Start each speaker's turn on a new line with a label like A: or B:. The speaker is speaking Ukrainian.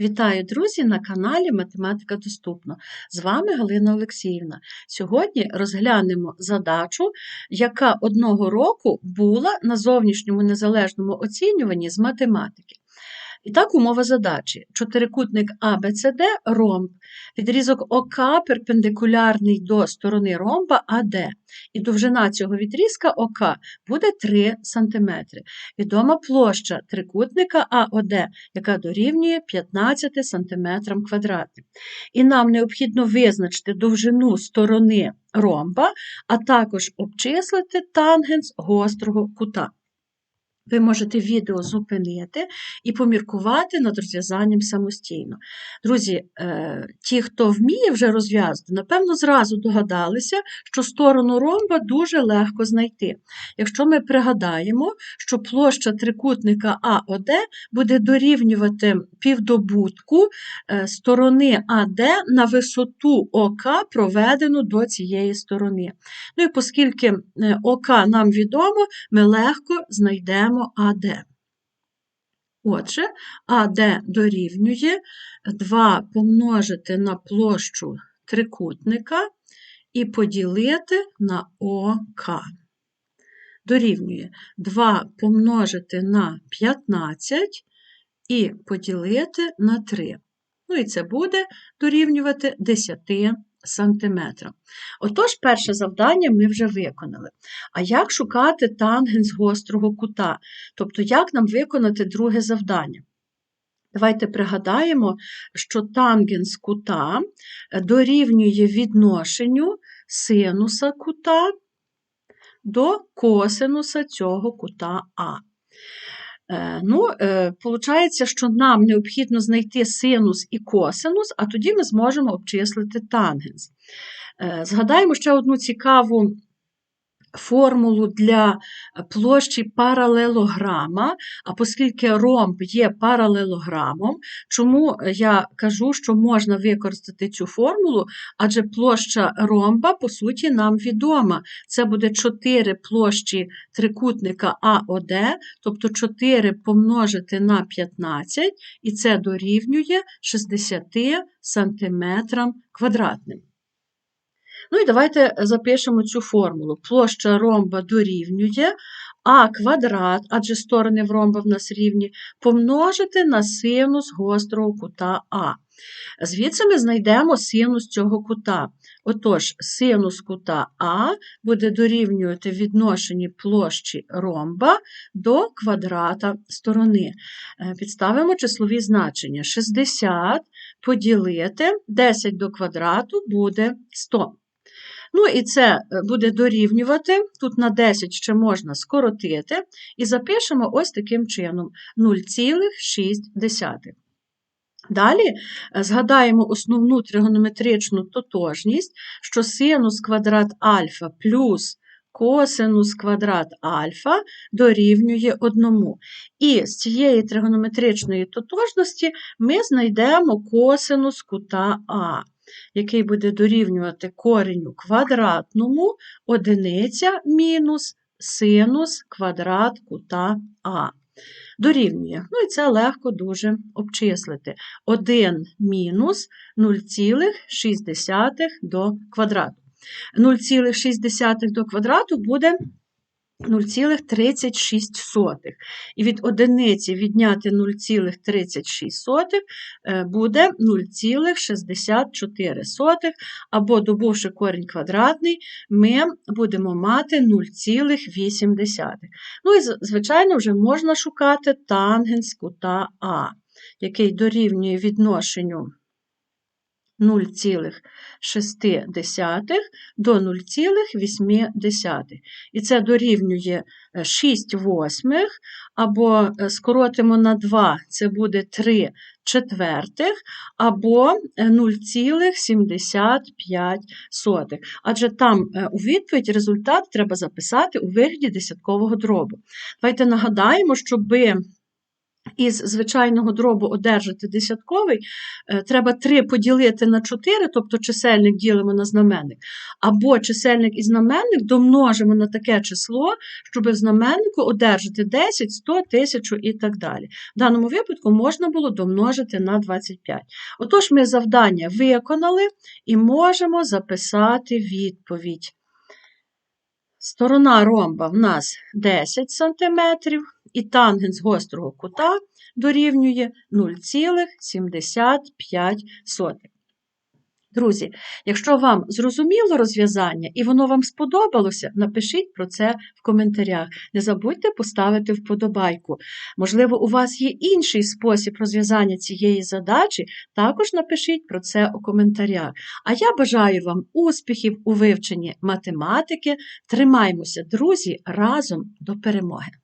A: Вітаю, друзі, на каналі Математика Доступна. З вами Галина Олексіївна. Сьогодні розглянемо задачу, яка одного року була на зовнішньому незалежному оцінюванні з математики. І так, умова задачі: чотирикутник ABCD ромб, відрізок ОК перпендикулярний до сторони ромба АД, і довжина цього відрізка ОК буде 3 см. Відома площа трикутника АОД, яка дорівнює 15 см квадратним. І нам необхідно визначити довжину сторони ромба, а також обчислити тангенс гострого кута. Ви можете відео зупинити і поміркувати над розв'язанням самостійно. Друзі, е, ті, хто вміє вже розв'язати, напевно, зразу догадалися, що сторону ромба дуже легко знайти. Якщо ми пригадаємо, що площа трикутника АОД буде дорівнювати півдобутку е, сторони АД на висоту ОК, проведену до цієї сторони. Ну і оскільки е, ОК нам відомо, ми легко знайдемо беремо АД. Отже, АД дорівнює 2 помножити на площу трикутника і поділити на ОК. Дорівнює 2 помножити на 15 і поділити на 3. Ну і це буде дорівнювати 10 см. Отож, перше завдання ми вже виконали. А як шукати тангенс гострого кута? Тобто, як нам виконати друге завдання? Давайте пригадаємо, що тангенс кута дорівнює відношенню синуса кута до косинуса цього кута А. Е, ну, Получається, що нам необхідно знайти синус і косинус, а тоді ми зможемо обчислити тангенс. Е, згадаємо ще одну цікаву формулу для площі паралелограма, а оскільки ромб є паралелограмом, чому я кажу, що можна використати цю формулу, адже площа ромба, по суті, нам відома. Це буде 4 площі трикутника АОД, тобто 4 помножити на 15, і це дорівнює 60 см квадратним. Ну і давайте запишемо цю формулу. Площа ромба дорівнює а квадрат, адже сторони в ромба в нас рівні, помножити на синус гострого кута А. Звідси ми знайдемо синус цього кута. Отож, синус кута А буде дорівнювати відношенні площі ромба до квадрата сторони. Е, підставимо числові значення. 60 поділити 10 до квадрату буде 100. Ну, і це е, буде дорівнювати, тут на 10 ще можна скоротити, і запишемо ось таким чином 0,6. Далі е, згадаємо основну тригонометричну тотожність, що синус квадрат альфа плюс косинус квадрат альфа дорівнює 1. І з цієї тригонометричної тотожності ми знайдемо косинус кута А який буде дорівнювати кореню квадратному одиниця мінус синус квадрат кута А. Дорівнює. Ну і це легко дуже обчислити. 1 мінус 0,6 до квадрату. 0,6 до квадрату буде 0,36. І від одиниці відняти 0,36 е, буде 0,64, або, добувши корінь квадратний, ми будемо мати 0,8. Ну і, звичайно, вже можна шукати тангенс кута А, який дорівнює відношенню 0,6 до 0,8. І це дорівнює 6 е, восьмих, або е, скоротимо на 2, це буде 3 четвертих, або 0,75. Е, Адже там у відповідь результат треба записати у вигляді десяткового дробу. Давайте нагадаємо, щоби із звичайного дробу одержати десятковий, е, треба 3 поділити на 4, тобто чисельник ділимо на знаменник, або чисельник і знаменник домножимо на таке число, щоб в знаменнику одержати 10, 100, 1000 і так далі. В даному випадку можна було домножити на 25. Отож, ми завдання виконали і можемо записати відповідь. Сторона ромба в нас 10 см, і тангенс гострого кута дорівнює 0,75. Друзі, якщо вам зрозуміло розв'язання і воно вам сподобалося, напишіть про це в коментарях. Не забудьте поставити вподобайку. Можливо, у вас є інший спосіб розв'язання цієї задачі, також напишіть про це у коментарях. А я бажаю вам успіхів у вивченні математики. Тримаймося, друзі, разом до перемоги!